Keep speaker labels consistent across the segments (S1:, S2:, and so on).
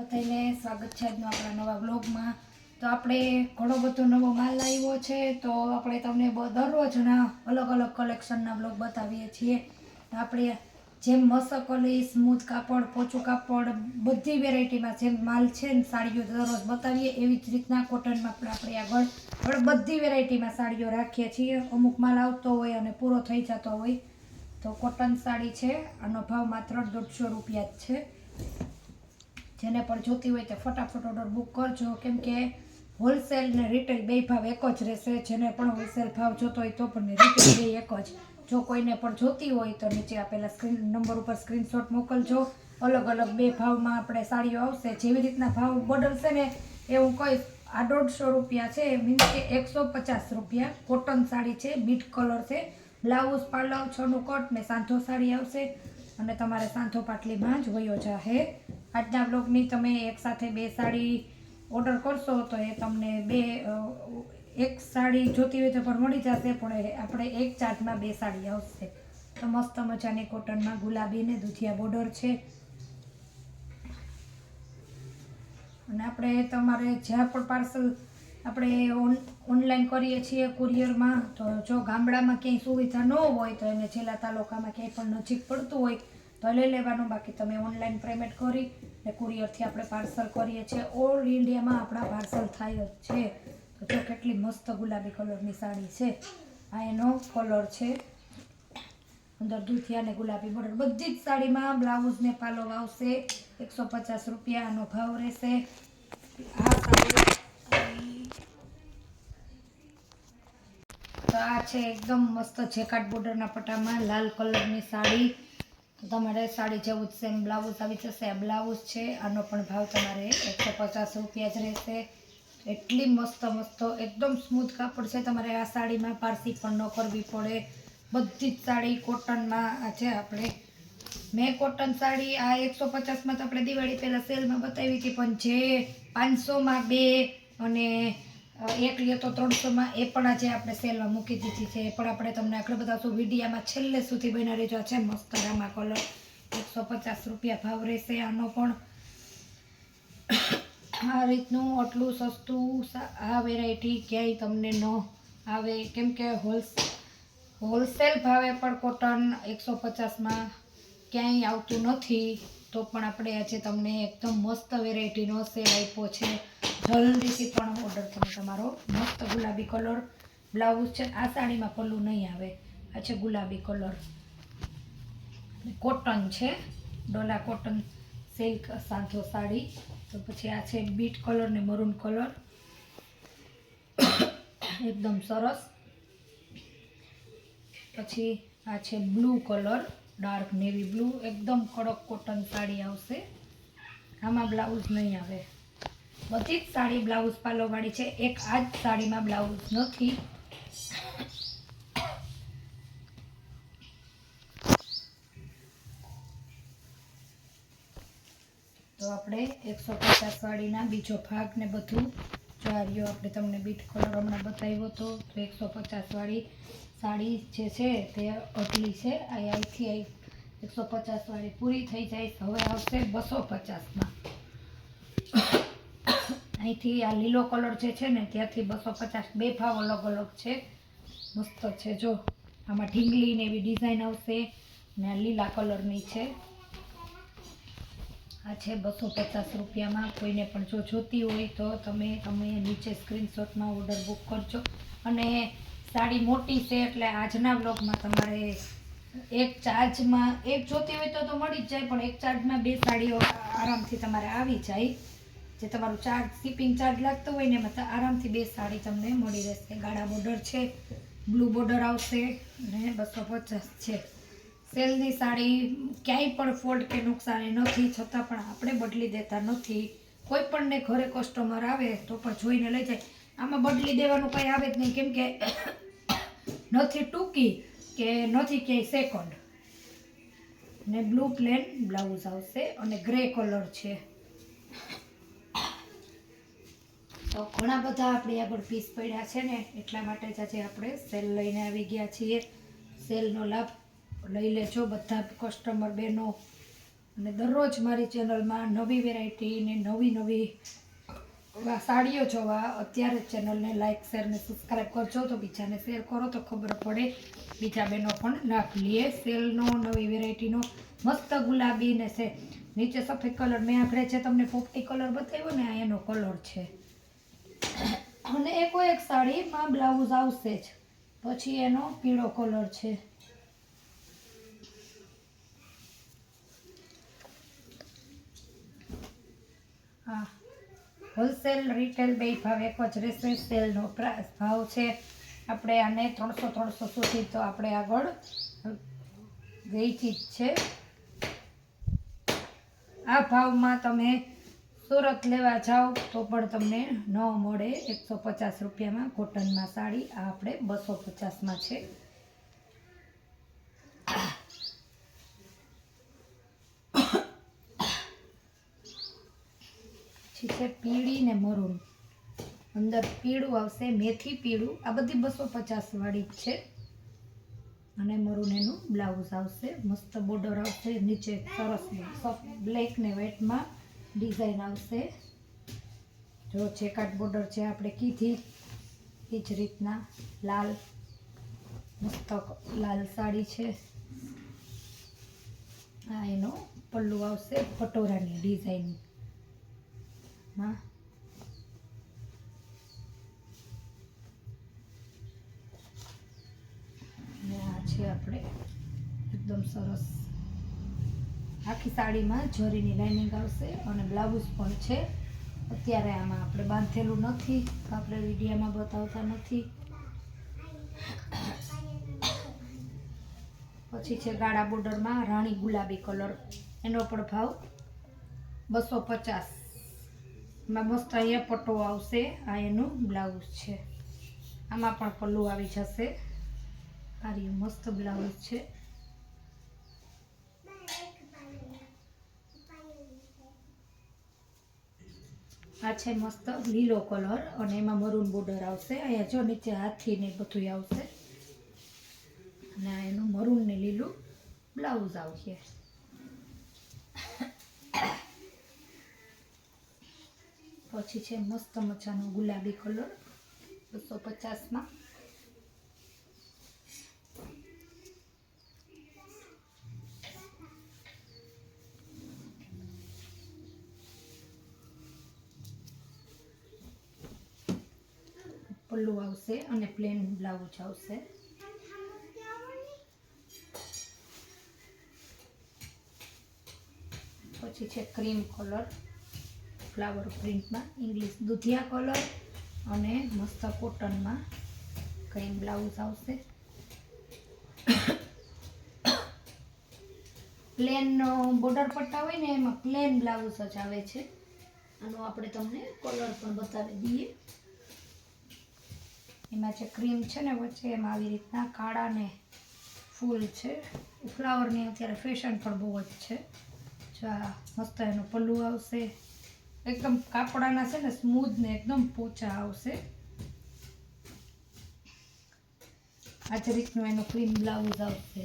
S1: બધાને સ્વાગત છે આજનો આપણા નવા બ્લોગમાં તો આપણે ઘણો બધો નવો માલ આવ્યો છે, તો આપણે તમને દરરોજના અલગ અલગ કલેક્શનના બ્લોગ બતાવીએ છીએ. આપણે જેમ મસકલી સ્મૂથ કાપડ, પોચું કાપડ, બધી વેરાયટીમાં જેમ માલ છે ને સાડીઓ દરરોજ બતાવીએ, એવી જ રીતના કોટનમાં પણ આપણે આગળ આપણે બધી વેરાયટીમાં સાડીઓ રાખીએ છીએ. અમુક માલ આવતો હોય અને પૂરો થઈ જતો હોય, તો કોટન સાડી છે. આનો ભાવ માત્ર દોઢસો રૂપિયા જ છે. જેને પણ જોતી હોય તે ફટાફટ ઓર્ડર બુક કરજો. કેમ કે હોલસેલ ને રિટેલ બે ભાવ એક જ રહેશે. જેને પણ હોલસેલ ભાવ જોતો હોય તો પણ રિટેલ બે એક જ. જો કોઈને પણ જોતી હોય તો નીચે આપેલા સ્ક્રીન નંબર ઉપર સ્ક્રીનશોટ મોકલજો. અલગ અલગ બે ભાવમાં આપણે સાડીઓ આવશે. જેવી રીતના ભાવ બદલશે ને એ હું કહીશ આ દોઢસો રૂપિયા છે. મીન્સ કે એકસો પચાસ રૂપિયા. કોટન સાડી છે. બીટ કલર છે. બ્લાઉઝ પાલવ છનું કટ ને સાંધો સાડી આવશે. અને તમારે સાંધો પાટલીમાં જ વયો જાહે. આજના બ્લોગની તમે એક સાથે બે સાડી ઓર્ડર કરશો તો એ તમને બે એક સાડી જોતી હોય તો પણ મળી જશે, પણ આપણે એક ચાર્ટમાં બે સાડી આવશે. તો મસ્ત મજાની કોટનમાં ગુલાબી ને દુધિયા બોર્ડર છે. અને આપણે તમારે જ્યાં પણ પાર્સલ આપણે ઓન, ઓનલાઈન કરીએ છીએ કુરિયરમાં, તો જો ગામડામાં ક્યાંય સુવિધા ન હોય, તો એને છેલ્લા તાલુકામાં ક્યાંય પણ નજીક પડતું હોય, તો લઈ લેવાનું. બાકી તમે ઓનલાઈન પેમેન્ટ કરી ને કુરિયરથી આપણે પાર્સલ કરીએ છીએ. ઓલ ઇન્ડિયામાં આપણા પાર્સલ થાય જ છે. તો જો કેટલી મસ્ત ગુલાબી કલરની સાડી છે. આ એનો કલર છે. અંદર દૂધિયા ને ગુલાબી બોર્ડર. બધી જ સાડીમાં બ્લાઉઝ ને પાલો આવશે. એકસો પચાસ રૂપિયાનો ભાવ રહેશે. આ સાડી આ છે એકદમ મસ્ત જેકાટ બોર્ડરના પટ્ટામાં, લાલ કલરની સાડી. તમારે સાડી જેવું જ સેમ બ્લાઉઝ આવી જશે. આ બ્લાઉઝ છે, આનો પણ ભાવ તમારે એકસો પચાસ રૂપિયા જ રહેશે. એટલી મસ્ત મસ્ત, એકદમ સ્મૂથ કાપડ છે તમારે આ સાડીમાં. પારસી પણ ન કરવી પડે. બધી જ સાડી કોટનમાં આ છે આપણે. મેં કોટન સાડી આ એકસો પચાસમાં તો આપણે દિવાળી પહેલાં સેલમાં બતાવી હતી, પણ જે પાંચસોમાં બે અને એક લે તો ત્રણસોમાં, એ પણ આજે આપણે સેલમાં મૂકી દીધી છે. એ પણ આપણે તમને આટલા બધા શું વિડીયામાં છેલ્લે સુધી બની રહેજો. છે મસ્ત રામા કલર એકસો પચાસ રૂપિયા ભાવ રહેશે આનો પણ. આ રીતનું આટલું સસ્તું આ વેરાયટી ક્યાંય તમને ન આવે. કેમ કે હોલ હોલસેલ ભાવે પણ કોટન એકસો પચાસમાં ક્યાંય આવતું નથી. તો પણ આપણે આજે તમને એકદમ મસ્ત વેરાયટીનો સેલ આપ્યો છે. જલ્દીથી પણ ઓર્ડર કરો તમારો. મસ્ત ગુલાબી કલર બ્લાઉઝ છે આ સાડીમાં પલ્લું નહીં આવે. આ છે ગુલાબી કલર કોટન છે. ડોલા કોટન સિલ્ક સાંધો સાડી. તો પછી આ છે બીટ કલર ને મરૂન કલર એકદમ સરસ. પછી આ છે blue colour dark navy blue, એકદમ કડક કોટન સાડી આવશે. આમાં બ્લાઉઝ નહીં આવે. બધી જ સાડી બ્લાઉઝ પાલોવાળી છે. એક આ જ સાડીમાં બ્લાઉઝ નથી. તો આપણે એકસો પચાસ વાળીના બીજો ભાગ ને બધું જો આ રહ્યો આપણે તમને બીટ કલર હમણાં બતાવ્યો હતો તો એકસો પચાસવાળી સાડી જે છે તે અટલી છે. આ અહીંથી અહીં એકસો પચાસવાળી પૂરી થઈ જાય હવે આવશે બસો પચાસમાં. અહીંથી આ લીલો કલર જે છે ને, ત્યાંથી બસો પચાસ, બે ભાવ અલગ અલગ છે. મસ્ત છે, જો. આમાં ઢીંગલી ને એવી ડિઝાઇન આવશે ને આ લીલા કલરની છે. આ છે બસો પચાસ રૂપિયામાં. કોઈને પણ જો જોતી હોય તો તમે તમે નીચે સ્ક્રીનશોટમાં ઓર્ડર બુક કરજો. અને સાડી મોટી છે એટલે આજના બ્લોગમાં તમારે એક ચાર્જમાં એક જોતી હોય તો તો મળી જ જાય, પણ એક ચાર્જમાં બે સાડીઓ આરામથી તમારે આવી જાય. જે તમારું ચાર્જ શિપિંગ ચાર્જ લાગતો હોય ને એમાં આરામથી બે સાડી તમને મળી રહેશે. ગાળા બોર્ડર છે બ્લુ બોર્ડર આવશે ને બસો પચાસ છે. સેલની સાડી ક્યાંય પણ ફોલ્ટ કે નુકસાની નથી, છતાં પણ આપણે બદલી દેતા નથી. કોઈ પણને ઘરે કસ્ટમર આવે તો પણ જોઈને લઈ જાય. આમાં બદલી દેવાનું કંઈ આવે જ નહીં, કેમ કે નથી ટૂંકી કે નથી ક્યાંય સેકન્ડ ને બ્લુ પ્લેન બ્લાઉઝ આવશે અને ગ્રે કલર છે. તો ઘણા બધા આપણી આગળ પીસ પડ્યા છે ને, એટલા માટે જ આજે આપણે સેલ લઈને આવી ગયા છીએ. સેલનો લાભ લઈ લેજો બધા કસ્ટમર બહેનો. અને દરરોજ મારી ચેનલમાં નવી વેરાયટી ને નવી નવી સાડીઓ જોવા. અત્યારે ચેનલને લાઇક શેર ને સબસ્ક્રાઈબ કરજો. તો બીજાને શેર કરો તો ખબર પડે. બીજા બહેનો પણ લાભ લે. સેલનો નવી વેરાયટીનો મસ્ત ગુલાબી ને છે. નીચે સફેદ કલર મેં આગળ છે તમને પોપટી કલર બતાવ્યો ને, આ એનો કલર છે. અને એકો એક સાડીમાં બ્લાઉઝ આવશે જ. પછી એનો પીળો કલર છે. હા. હોલસેલ રિટેલ બે ભાવ એક જ રહેશે સેલનો ભાવ છે. આપણે આને ત્રણસો ત્રણસો સુધી તો આપણે આગળ વેચી જ છે. આ ભાવમાં તમે સુરત લેવા જાઓ તો પણ તમને ન મળે. એકસો પચાસ રૂપિયામાં કોટનમાં સાડી, આ આપણે બસો પચાસમાં છે. છે, પીળી ને મરૂન. અંદર પીળું આવશે, મેથી પીળું. આ બધી બસો પચાસવાળી જ છે. અને મરૂન એનું બ્લાઉઝ આવશે, મસ્ત બોર્ડર આવશે, નીચે સરસ બ્લેક ને વ્હાઇટમાં ડિઝાઇન આવશે. જો ચેકાટ બોર્ડર છે, આપણે કીધી. એ જ રીતના લાલ, મસ્ત લાલ સાડી છે. આ એનો પલ્લુ આવશે, પટોરાની ડિઝાઇન અને આ છે આપણે એકદમ સરસ. આખી સાડીમાં જરીની લાઇનિંગ આવશે અને બ્લાઉઝ પણ છે. અત્યારે આમાં આપણે બાંધેલું નથી. આપણે વિડીયામાં બતાવતા નથી. પછી છે ગાળા બોર્ડરમાં રાણી ગુલાબી કલર એનો પણ ભાવ બસો પચાસ. એમાં મસ્ત અહીંયા પટ્ટો આવશે, આ એનું બ્લાઉઝ છે. આમાં પણ પલ્લું આવી જશે. આ રહ્યું મસ્ત બ્લાઉઝ છે. આ છે મસ્ત લીલો કલર અને એમાં મરૂન બોર્ડર આવશે. અહીંયા જો નીચે હાથી ને બધું આવશે. અને આ એનું મરૂન ને લીલું બ્લાઉઝ આવશે. પછી છે મસ્ત મજાનો ગુલાબી કલર, બસો પચાસમાં. પલ્લુ આવશે અને પ્લેન બ્લાઉઝ આવશે. પછી છે ક્રીમ કલર. ફ્લાવર પ્રિન્ટમાં ઇંગ્લિશ દુધિયા કલર અને મસ્ત કોટનમાં ક્રીમ બ્લાઉઝ આવશે. પ્લેન બોર્ડર પટ્ટા હોય ને એમાં પ્લેન બ્લાઉઝ જ આવે છે. આનો આપણે તમને કલર પણ બતાવી દઈએ. એમાં જે ક્રીમ છે ને વચ્ચે એમાં આવી રીતના કાળા ને ફૂલ છે. ફ્લાવરની અત્યારે ફેશન પણ બહુ જ છે. આ મસ્ત એનું પલ્લું આવશે. એકદમ કાપડાના છે ને સ્મૂધ ને એકદમ પોચા આવશે. આ જ રીતનું એનું ક્રીમ બ્લાઉઝ આવશે.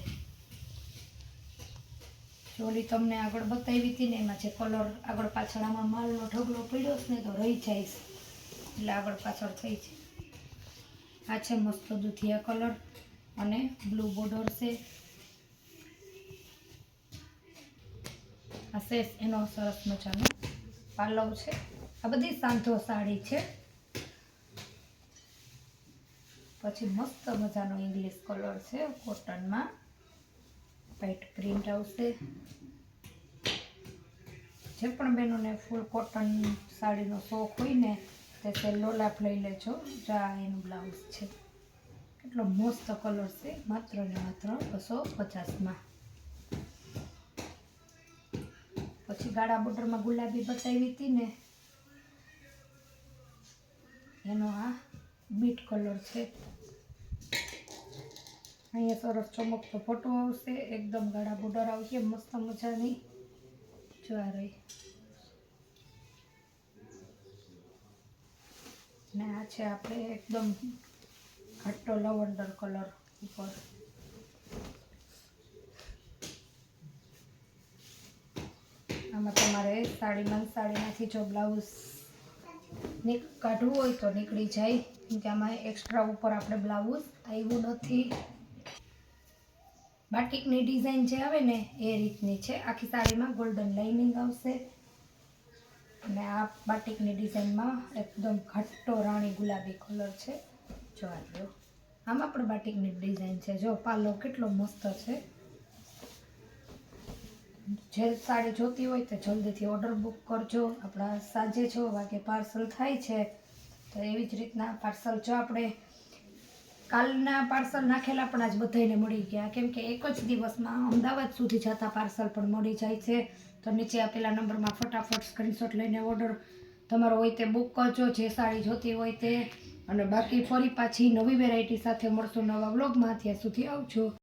S1: ચોલી તમને આગળ બતાવી હતી ને એમાં જે કલર આગળ પાછળ આમાં માલનો ઢગલો પડ્યો છે ને તો રહી જાય છે. એટલે આગળ પાછળ થઈ છે. આ છે મસ્ત દૂધિયા કલર અને બ્લુ બોર્ડર છે. આ સેસ એનો સરસ મજાનો પાલવ છે. આ બધી સાંધો સાડી છે. પછી મસ્ત મજાનો ઇંગ્લિશ કલર છે કોટનમાં વ્હાઈટ પ્રિન્ટ આવશે. જે પણ બહેનોને ફૂલ કોટન સાડીનો શોખ હોય ને, તે સહેલો લાભ લઈ લેજો. જા, એનું બ્લાઉઝ છે. કેટલો મસ્ત કલર છે. માત્ર ને માત્ર બસો પચાસમાં. પછી ગાળા બોર્ડરમાં ગુલાબી બતાવી હતી ને, એનો આ બીટ કલર છે. અહીંયા સરસ ચમકતો ફોટો આવશે, એકદમ ગાળા બોર્ડર આવશે, મસ્ત મજાની જોવા રહી ને આ છે આપણે એકદમ ઘટ્ટો લવંડર કલર ઉપર. આમાં તમારે સાડીમાં સાડીમાંથી જો બ્લાઉઝ નીક કાઢવું હોય તો નીકળી જાય. કેમ કે આમાં એક્સ્ટ્રા ઉપર આપણે બ્લાઉઝ આવ્યું નથી. બાટિકની ડિઝાઇન જે આવે ને એ રીતની છે. આખી સાડીમાં ગોલ્ડન લાઇનિંગ આવશે. અને આ બાટિકની ડિઝાઇનમાં એકદમ ઘટ્ટો રાણી ગુલાબી કલર છે. જો આ જો આમાં પણ બાટિકની ડિઝાઇન છે. જો પાલો કેટલો મસ્ત છે. જે સાડી જોતી હોય તો જલ્દીથી ઓર્ડર બુક કરજો. આપણા સાંજે છ વાગે પાર્સલ થાય છે. તો એવી જ રીતના પાર્સલ જો આપણે કાલના પાર્સલ નાખેલા પણ આજ બધાને મળી ગયા. કેમ કે એક જ દિવસમાં અમદાવાદ સુધી જતા પાર્સલ પણ મળી જાય છે. તો નીચે આપેલા નંબરમાં ફટાફટ સ્ક્રીનશોટ લઈને ઓર્ડર તમારો હોય તે બુક કરજો. જે સાડી જોતી હોય તે. અને બાકી ફરી પાછી નવી વેરાયટી સાથે મળશું નવા બ્લોગમાં ત્યાં સુધી આવજો.